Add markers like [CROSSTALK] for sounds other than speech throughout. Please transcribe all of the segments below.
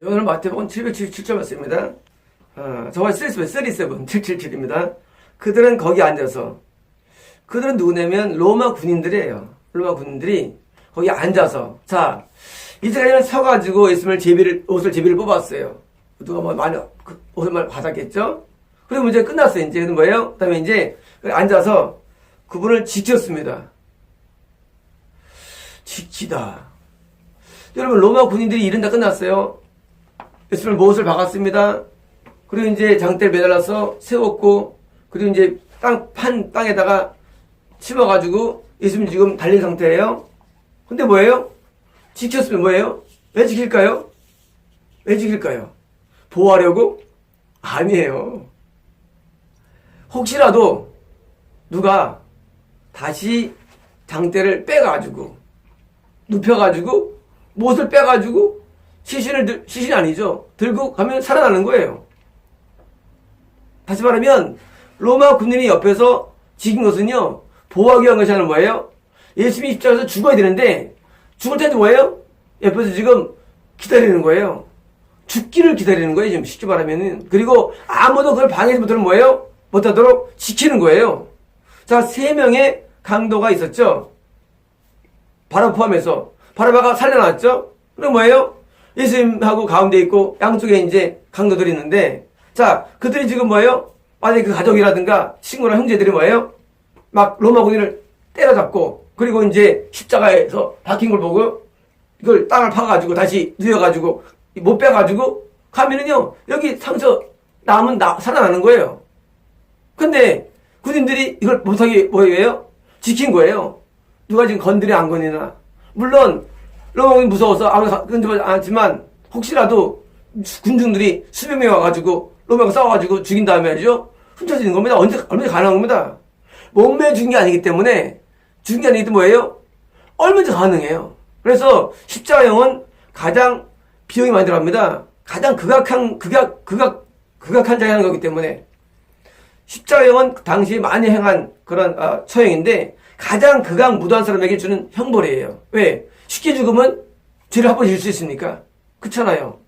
오늘 마태복음 777절 말씀입니다. 아, 저와 37, 37, 777입니다. 그들은 거기 앉아서 그들은 누구냐면 로마 군인들이에요. 로마 군인들이 거기 앉아서 자 이스라엘은 서가지고 예수님을 제비를 옷을 제비를 뽑았어요. 누가 뭐 많이 그 옷을 많이 받았겠죠. 그리고 문제 끝났어요. 이제 는 뭐예요? 그다음에 이제 앉아서 그분을 지켰습니다. 지키다. 여러분 로마 군인들이 일은 다 끝났어요. 예수님을 못을 박았습니다. 그리고 이제 장대를 매달아서 세웠고 그리고 이제 땅 판 땅에다가 심어가지고 예수님 지금 달린 상태예요. 근데 뭐예요? 지켰으면 뭐예요? 왜 지킬까요? 왜 지킬까요? 보호하려고? 아니에요. 혹시라도 누가 다시 장대를 빼가지고 눕혀가지고 못을 빼가지고 시신을 들, 시신이 아니죠. 들고 가면 살아나는 거예요. 다시 말하면 로마 군인이 옆에서 지킨 것은요 보호하기 위한 것이 아니라 뭐예요? 예수님이 십자가에서 죽어야 되는데 죽을 때도 뭐예요? 옆에서 지금 기다리는 거예요. 죽기를 기다리는 거예요. 지금 쉽게 말하면은 그리고 아무도 그걸 방해하지 못하는 뭐예요? 못하도록 지키는 거예요. 자 세 명의 강도가 있었죠. 바로 포함해서 바라바가 살려놨죠. 그럼 뭐예요? 예수님하고 가운데 있고 양쪽에 이제 강도들이 있는데 자 그들이 지금 뭐예요? 만약에 그 가족이라든가 친구나 형제들이 뭐예요? 막 로마 군인을 때려잡고 그리고 이제 십자가에서 박힌 걸 보고 이걸 땅을 파가지고 다시 누여가지고 못 빼가지고 가면은요 여기 상처 남은 나 살아나는 거예요. 근데 군인들이 이걸 못하게 뭐예요? 지킨 거예요. 누가 지금 건드려 안 건드리나. 물론 로마군이 무서워서 아무도 건드리지 않았지만 혹시라도 군중들이 수백 명이 와가지고 로마가 싸워가지고 죽인 다음에 하죠 훔쳐지는 겁니다. 언제 얼마나 가능한 겁니다. 몸매 죽인 게 아니기 때문에 죽인 게 아니기 때문에 뭐예요? 얼마든지 가능해요. 그래서 십자가형은 가장 비용이 많이 들어갑니다. 가장 극악한 극악 극악 극악한 자에 하는 거기 때문에 십자가형은 당시 많이 행한 그런 아, 처형인데 가장 극악 무도한 사람에게 주는 형벌이에요. 왜? 쉽게 죽으면 죄를 한 번 질 수 있습니까? 그렇잖아요.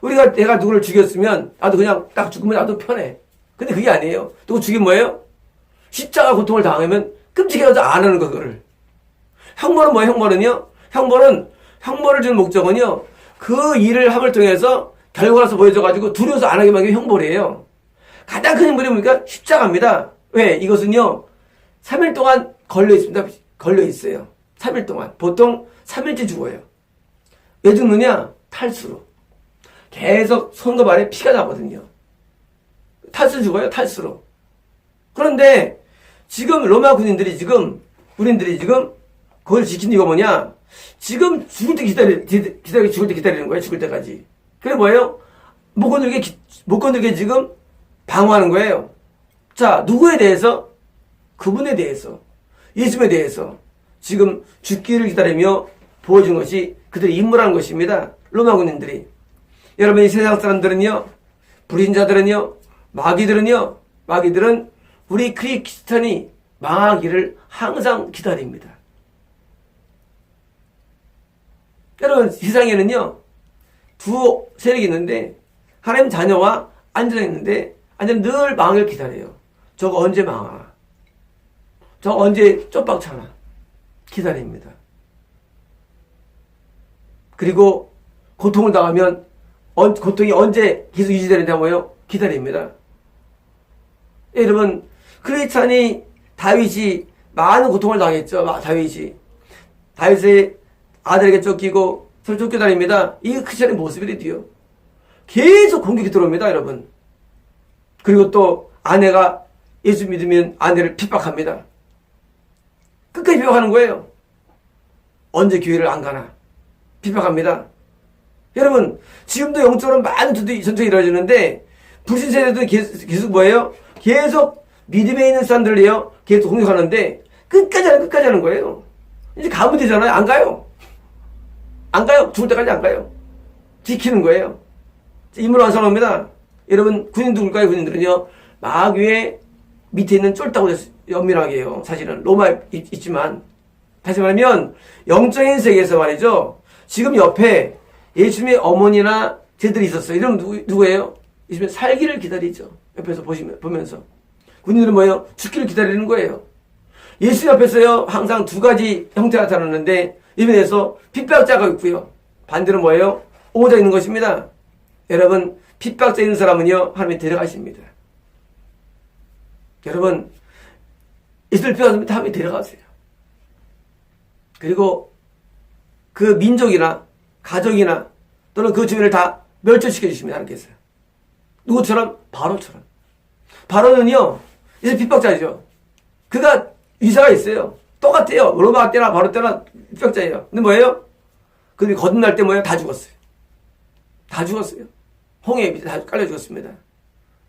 우리가 내가 누구를 죽였으면 나도 그냥 딱 죽으면 나도 편해. 근데 그게 아니에요. 누구 죽이면 뭐예요? 십자가 고통을 당하면 끔찍해서 안 하는 거 그거를. 형벌은 뭐예요? 형벌은요? 형벌은 형벌을 주는 목적은요. 그 일을 함을 통해서 결과로서 보여줘가지고 두려워서 안 하게 만드는 형벌이에요. 가장 큰 형벌이 뭡니까? 십자가입니다. 왜? 이것은요. 3일 동안 걸려 있습니다. 걸려 있어요. 3일 동안. 보통 3일째 죽어요. 왜 죽느냐? 탈수로. 계속 손과 발에 피가 나거든요. 탈수 죽어요, 탈수로. 그런데 지금 로마 군인들이 지금, 군인들이 지금 그걸 지킨 이유가 뭐냐? 지금 죽을 때 기다리, 기다리, 죽을 때 기다리는 거예요, 죽을 때까지. 그게 뭐예요? 못 건들게, 기- 못 건들게 지금 방어하는 거예요. 자, 누구에 대해서? 그분에 대해서. 예수님에 대해서. 지금 죽기를 기다리며 보여준 것이 그들의 임무라는 것입니다. 로마 군인들이. 여러분, 이 세상 사람들은요, 불신자들은요, 마귀들은요, 마귀들은 우리 크리스천이 망하기를 항상 기다립니다. 여러분, 세상에는요, 두 세력이 있는데, 하나님 자녀와 안전이 있는데, 안전은 늘 망을 기다려요. 저거 언제 망하나? 저 언제 쪽박차나? 기다립니다. 그리고 고통을 당하면 언- 고통이 언제 계속 유지되는다고요? 기다립니다. 여러분 크리스찬이 다윗이 많은 고통을 당했죠. 마- 다윗이 다윗의 아들에게 쫓기고 서로 쫓겨다닙니다. 이 크리스찬의 모습이래요. 계속 공격이 들어옵니다, 여러분. 그리고 또 아내가 예수 믿으면 아내를 핍박합니다. 끝까지 핍박하는 거예요. 언제 교회를 안 가나 핍박합니다. 여러분 지금도 영적으로 많은 전투- 전투가 이루어지는데 불신 세대도 계속, 계속 뭐예요? 계속 믿음에 있는 사람들이요 계속 공격하는데 끝까지 하는 끝까지 하는 거예요. 이제 가면 되잖아요. 안 가요. 안 가요. 죽을 때까지 안 가요. 지키는 거예요. 임무를 완성합니다. 여러분 군인 누굴까요? 군인들은요 마귀의 밑에 있는 쫄다고 연밀하게 해요. 사실은 로마에 있, 있지만 다시 말하면 영적인 세계에서 말이죠. 지금 옆에 예수님의 어머니나 제들이 있었어요. 이러면 누구, 누구예요? 있으면 살기를 기다리죠. 옆에서 보시면, 보면서. 군인들은 뭐예요? 죽기를 기다리는 거예요. 예수 옆에서요, 항상 두 가지 형태가 나타났는데, 이면에서 핍박자가 있고요. 반대로 뭐예요? 오자 있는 것입니다. 여러분, 핍박자 있는 사람은요, 하나님이 데려가십니다. 여러분, 이스라엘 핍박하면 하나님이 데려가세요. 그리고 그 민족이나 가족이나 또는 그 주민을 다 멸절시켜 주십니다. 하나님께서. 누구처럼? 바로처럼. 바로는요, 이제 핍박자죠. 그가 위사가 있어요. 똑같아요. 로마 때나 바로 때나 핍박자예요. 근데 뭐예요? 근데 거듭날 때 뭐예요? 다 죽었어요. 다 죽었어요. 홍해 밑에 다 깔려 죽었습니다.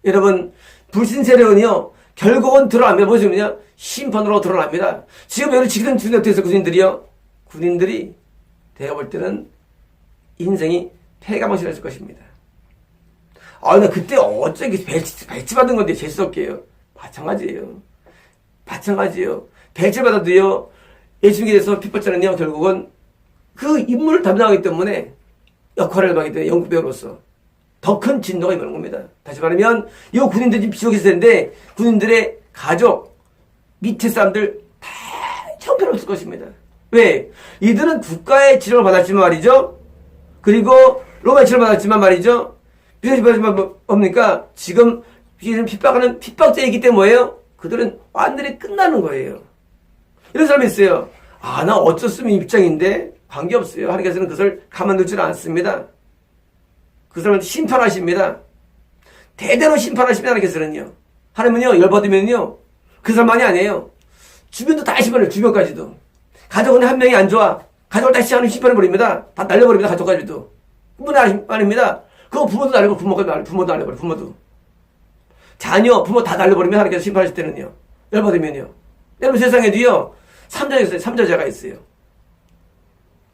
여러분, 불신 세력은요, 결국은 드러납니다. 무엇이냐? 심판으로 드러납니다. 지금 여기 지금 주님 어떻게 군인들이요? 군인들이 내가 볼 때는 인생이 폐가망신했을 것입니다. 아, 나 그때 어쩌게 배치, 배치 받은 건데 재수없게요. 마찬가지예요. 마찬가지예요. 배치 받아도요, 예수님에 대해서 핍박자는요, 결국은 그 임무를 담당하기 때문에 역할을 하기 때문에 영국 배우로서 더 큰 진노가 임하는 겁니다. 다시 말하면, 이 군인들이 지금 지옥에 있을 텐데, 군인들의 가족, 밑에 사람들 다 형편없을 것입니다. 왜? 이들은 국가의 지령을 받았지만 말이죠. 그리고 로마의 지령을 받았지만 말이죠. 비슷하지 뭐, 뭡니까? 지금 지금 핍박하는 핍박자이기 때문에 뭐예요? 그들은 완전히 끝나는 거예요. 이런 사람이 있어요. 아, 나 어쩌으면 입장인데 관계없어요. 하나님께서는 그것을 가만두질 않습니다. 그 사람은 심판하십니다. 대대로 심판하십니다. 하나님께서는요. 하나님은요, 열받으면요, 그 사람만이 아니에요. 주변도 다 심판해요. 주변까지도. 가족은 한 명이 안 좋아. 가족을 다 시 하는 심판해버립니다. 다 날려버립니다. 가족까지도. 뿐만 아닙니다. 그거 부모도 날리고 부모가 날려, 부모도 날려버려, 부모도. 자녀, 부모 다 날려버리면 하나님께서 심판하실 때는요. 열받으면요. 여러분 세상에도요, 삼자가 있어요. 삼자자가 있어요.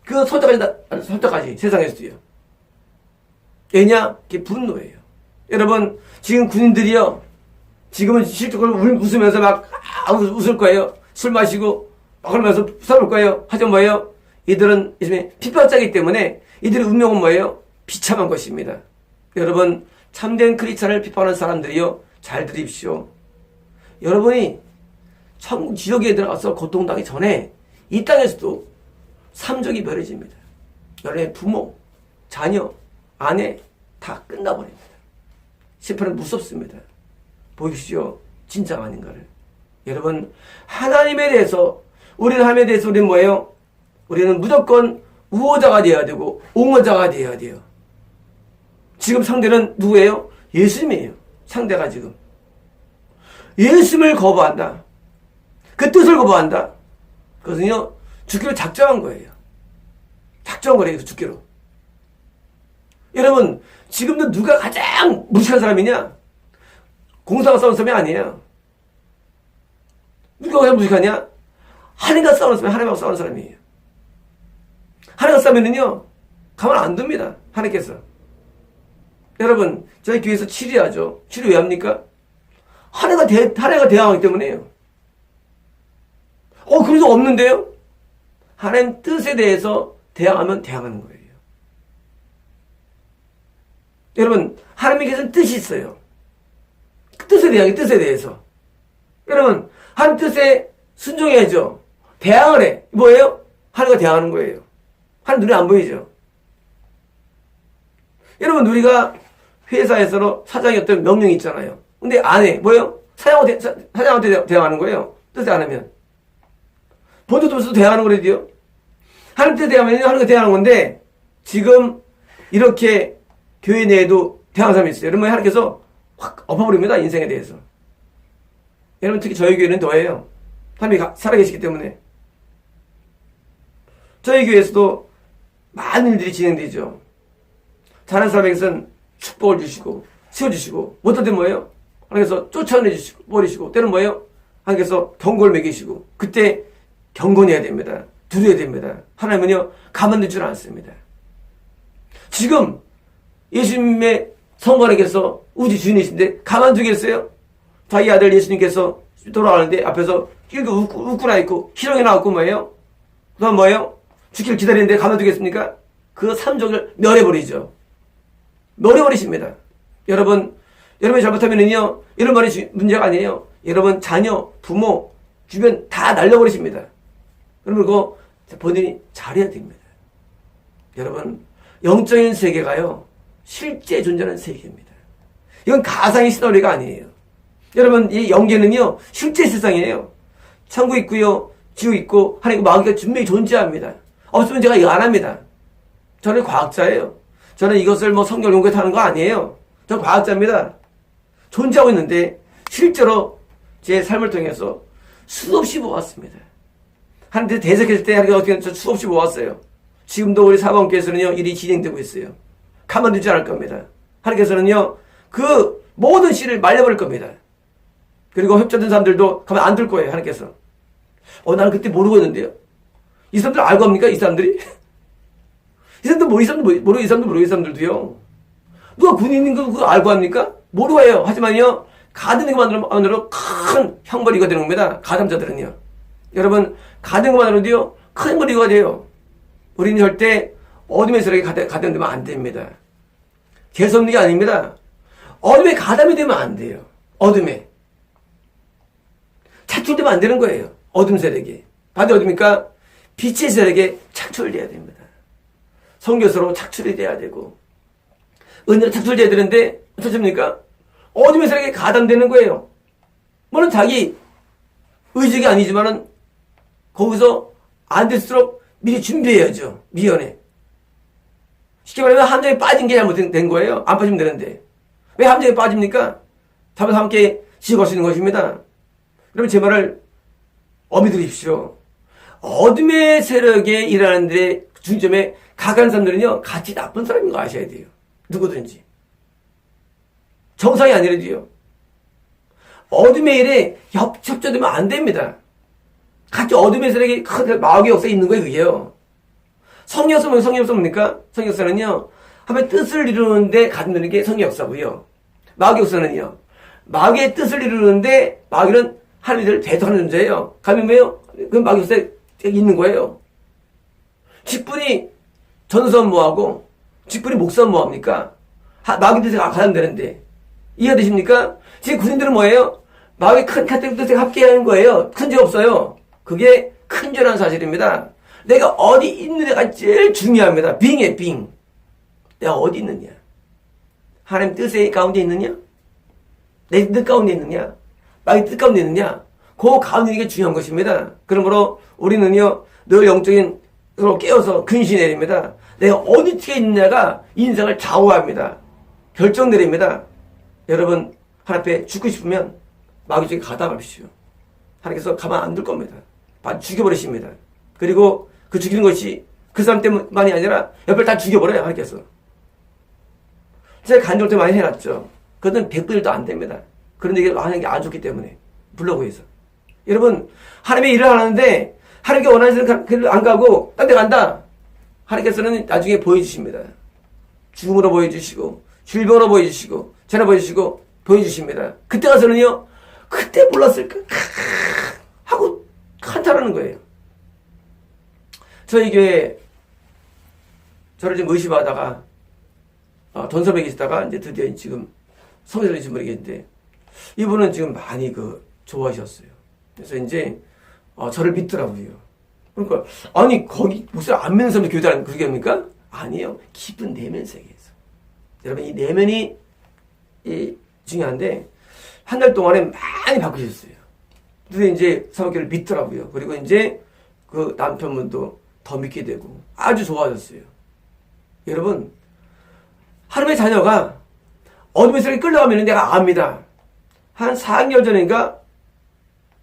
그 선자까지, 다, 선자까지 세상에서도요. 왜냐? 그게 분노예요. 여러분, 지금 군인들이요, 지금은 실적으로 웃으면서 막 아, 웃을 거예요. 술 마시고 막 그러면서 싸울 거예요. 하지만 뭐예요? 이들은 요즘에 핍박자이기 때문에 이들의 운명은 뭐예요? 비참한 것입니다. 여러분 참된 크리스찬을 비판하는 사람들이요 잘 들으십시오. 여러분이 천국 지옥에 들어가서 고통당하기 전에 이 땅에서도 삼적이 멸해집니다. 여러분의 부모, 자녀, 아내 다 끝나버립니다. 심판은 무섭습니다. 보십시오. 진짜 아닌가를. 여러분, 하나님에 대해서, 우리는 하나님에 대해서 우리는 뭐예요? 우리는 무조건 우호자가 되어야 되고, 옹호자가 되어야 돼요. 지금 상대는 누구예요? 예수님이에요. 상대가 지금. 예수님을 거부한다. 그 뜻을 거부한다. 그것은요, 죽기로 작정한 거예요. 작정한 거래요, 죽기로. 여러분, 지금도 누가 가장 무식한 사람이냐? 공사가 싸우는 사람이 아니에요. 누가 가장 무식하냐? 하나님과 싸우는 사람이 하나님하고 싸우는 사람이에요. 하나님과 싸우면은요, 가만 안 둡니다. 하나님께서. 여러분, 저희 교회에서 치료하죠. 치료 왜 합니까? 하나가 대, 하나가 대항하기 때문에요. 어, 그래서 없는데요? 하나님 뜻에 대해서 대항하면 대항하는 거예요. 여러분, 하나님께서는 뜻이 있어요. 그 뜻에 대한 뜻에 대해서. 여러분, 한 뜻에 순종해야죠. 대항을 해. 뭐예요? 하나님과 대항하는 거예요. 하나님 눈에 안 보이죠. 여러분, 우리가 회사에서 사장이 어떤 명령이 있잖아요. 근데 안 해. 뭐예요? 사장한테, 사 장한테 대항하는 거예요. 뜻에 안 하면. 본조도 없어도 대항하는 거래요. 하나님 때 대항하면 하나님과 대항하는 건데, 지금 이렇게 교회 내에도 대항하는 사람이 있어요. 여러분, 하나님께서 확 엎어버립니다. 인생에 대해서. 여러분, 특히 저희 교회는 더해요. 하나님이 살아계시기 때문에. 저희 교회에서도 많은 일들이 진행되죠. 잘하는 사람에게서는 축복을 주시고, 세워주시고, 못할 때 뭐예요? 하나님께서 쫓아내주시고, 버리시고, 때는 뭐예요? 하나님께서 경고를 매기시고, 그때 경건해야 됩니다. 두려야 됩니다. 하나님은요, 가만둘 줄 않습니다. 지금 예수님의 성관에게서 우주 주인이신데 가만두겠어요? 자기 아들 예수님께서 돌아가는데 앞에서 이렇게 웃고, 웃고 있고 희롱이 나왔고 뭐예요? 그 다음 뭐예요? 죽기를 기다리는데 가만두겠습니까? 그 삼족을 멸해버리죠. 노려버리십니다. 여러분, 여러분이 잘못하면은요, 이런 말이 주- 문제가 아니에요. 여러분, 자녀, 부모, 주변 다 날려버리십니다. 여러분, 그거 본인이 잘해야 됩니다. 여러분, 영적인 세계가요, 실제 존재하는 세계입니다. 이건 가상의 시나리오가 아니에요. 여러분, 이 영계는요, 실제 세상이에요. 천국 있고요, 지옥 있고, 하나님 마귀가 분명히 존재합니다. 없으면 제가 이거 안 합니다. 저는 과학자예요. 저는 이것을 뭐 성경 연구하는 거 아니에요. 저는 과학자입니다. 존재하고 있는데, 실제로 제 삶을 통해서 수없이 보았습니다. 하나님께 대적했을 때 하나님께 어떻게 저 수없이 보았어요. 지금도 우리 사방교회에서는요, 일이 진행되고 있어요. 가만 두지 않을 겁니다. 하나님께서는요, 그 모든 씨를 말려버릴 겁니다. 그리고 협조된 사람들도 가만 안 둘 거예요, 하나님께서. 어, 나는 그때 모르고 있는데요. 이 사람들 알고 합니까? 이 사람들이? [LAUGHS] 이 사람들 뭐, 이 사람들 뭐, 모르고, 이 사람들 모르고, 이 사람들도요. 누가 군인인 거 그거 알고 합니까? 모르고 해요. 하지만요, 가드는 것만으로 큰 형벌이가 되는 겁니다. 가담자들은요. 여러분, 가든 것만으로도요, 큰 형벌이가 돼요. 우리는 절대 어둠의 세력에 가담- 가담되면 안 됩니다. 게 아닙니다. 어둠에 가담이 되면 안 돼요. 어둠에. 착출되면 안 되는 거예요. 어둠 세력이. 반대 어둠입니까? 빛의 세력에 착출돼야 됩니다. 성교서로 착출이 돼야 되고, 은혜로 착출돼야 되는데, 어떻습니까? 어둠의 세력에 가담되는 거예요. 물론 자기 의지가 아니지만은, 거기서 안 될수록 미리 준비해야죠. 미연에. 쉽게 말하면 함정에 빠진 게 잘못된 거예요. 안 빠지면 되는데. 왜 함정에 빠집니까? 답을 함께 지어갈 수 있는 것입니다. 여러분 제 말을 어미 들으십시오. 어둠의 세력에 일하는데 중점에 가까운 사람들은요 같이 나쁜 사람인 거 아셔야 돼요. 누구든지. 정상이 아니라도요. 어둠의 일에 협, 협조되면 안 됩니다. 같이 어둠의 세력이 큰 마귀의 역사에 있는 거예요, 그게요. 성역사면 성역사 뭡니까? 성역사는요, 하면 뜻을 이루는데 가든다는 게 성역사고요. 마귀 역사는요, 마귀의 뜻을 이루는데 마귀는 하나님들을 대도하는 존재예요. 가면 뭐예요? 그 마귀 역사에 있는 거예요. 직분이 전선 뭐하고, 직분이 목선 뭐합니까? 하- 마귀 뜻에 가담되는데. 이해가 되십니까? 지금 군인들은 뭐예요? 마귀 큰 카테고리 뜻에 합계하는 거예요. 큰 죄 없어요. 그게 큰 죄라는 사실입니다. 내가 어디 있느냐가 제일 중요합니다. 빙에 빙. 내가 어디 있느냐? 하나님 뜻의 가운데 있느냐? 내 뜻 가운데 있느냐? 마귀 뜻 가운데 있느냐? 그 가운데 있는 게 중요한 것입니다. 그러므로 우리는요, 늘 영적인 으로 깨어서 근시 내립니다. 내가 어디 쪽에 있느냐가 인생을 좌우합니다. 결정 내립니다. 여러분, 하나님 앞에 죽고 싶으면 마귀 쪽에 가담하십시오. 하나님께서 가만 안 둘 겁니다. 다 죽여버리십니다. 그리고 그 죽이는 것이 그 사람 때문만이 아니라 옆을 다 죽여버려요, 하나님께서. 제가 간절때 많이 해놨죠. 그것은 100분일도 안 됩니다. 그런데 이게 하는 게 안 좋기 때문에. 블로그에서. 여러분, 하나님의 일을 하는데, 하나님께 원하시는 길을 안 가고, 딴 데 간다. 하나님께서는 나중에 보여주십니다. 죽음으로 보여주시고, 질병으로 보여주시고, 전화 보여주시고, 보여주십니다. 그때 가서는요, 그때 몰랐을까? [LAUGHS] 하고 한탄하는 거예요. 저희 교회 저를 좀 의심하다가 어, 전설에 계시다가 이제 드디어 지금 성회를 계신 분이 계신데 이분은 지금 많이 그 좋아하셨어요. 그래서 이제 어, 저를 믿더라고요. 그러니까 아니 거기 목소리 안 믿는 사람들 교회다는 그게 합니까? 아니에요. 깊은 내면 세계에서. 여러분 이 내면이 이 중요한데 한 달 동안에 많이 바꾸셨어요. 그래서 이제 사모교를 믿더라고요. 그리고 이제 그 남편분도 더 믿게 되고 아주 좋아졌어요. 여러분 하루의 자녀가 어둠의 세력에 끌려가면 내가 압니다. 한 4개월 전인가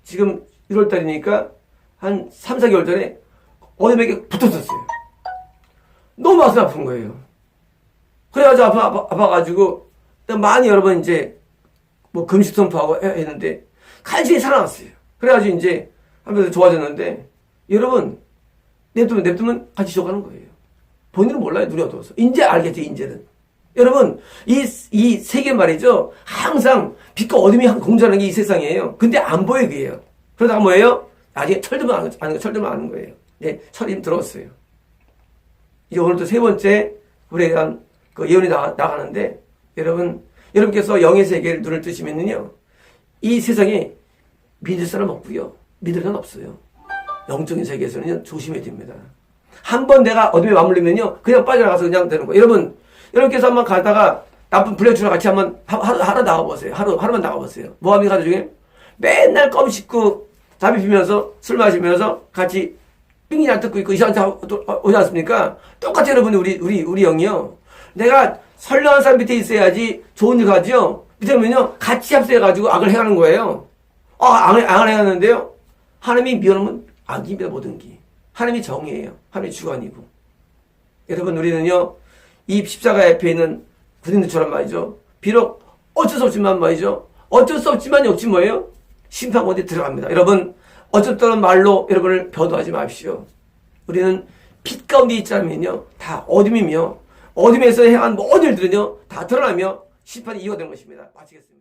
지금 1월 달이니까 한 3, 4개월 전에 어둠에게 붙었었어요. 너무 가슴 아픈 거예요. 그래가지고 아파, 아파, 아파가지고 많이 여러분 이제 뭐 금식 선포하고 해- 했는데 간신히 살아났어요. 그래가지고 이제 하면서 좋아졌는데 여러분 냅두면 냅두면 같이 죽어가는 거예요. 본인은 몰라요 눈이 어두워서 이제 알겠죠 이제는 여러분 이 이 세계 말이죠 항상 빛과 어둠이 공존하는 게 이 세상이에요. 근데 안 보여 그게요. 그러다가 뭐예요? 나중에 철들면 아는, 거- 아는 거 철들면 아는 거예요. 네 철이 들었어요. 이제 오늘도 세 번째 우리에 대한 그 예언이 나, 나가는데 여러분 여러분께서 영의 세계를 눈을 뜨시면은요 이 세상에 믿을 사람 없고요 믿을 사람 없어요 영적인 세계에서는 조심해야 됩니다 한 번 내가 어둠에 맞물리면요 그냥 빠져나가서 그냥 되는 거예요 여러분 여러분께서 한번 가다가 나쁜 블랙주랑 같이 한번 하- 하루, 하루 나가보세요 하루, 하루만 나가보세요 뭐 합니까 중에 맨날 껌 씹고 담배 피면서 술 마시면서 같이 삥이나 뜯고 있고 이상한 사 오지 않습니까? 똑같이 여러분이 우리 우리 우리 영이요. 내가 선량한 사람 밑에 있어야지 좋은 일 가죠. 밑에 보면요 같이 합세해가지고 악을 행하는 거예요. 아 악을 악을 행하는데요. 하나님이 미워하면 악입니다 모든 게. 하나님이 정이에요. 하나님이 주관이고. 여러분 우리는요 이 십자가 옆에 있는 군인들처럼 말이죠. 비록 어쩔 수 없지만 말이죠. 어쩔 수 없지만 역시 뭐예요? 심판원에 들어갑니다. 여러분 어쨌든 말로 여러분을 변호하지 마십시오. 우리는 빛 가운데 있자면요 다 어둠이며 어둠에서 행한 모든 일들은요 다 드러나며 심판이 이어되는 것입니다. 마치겠습니다.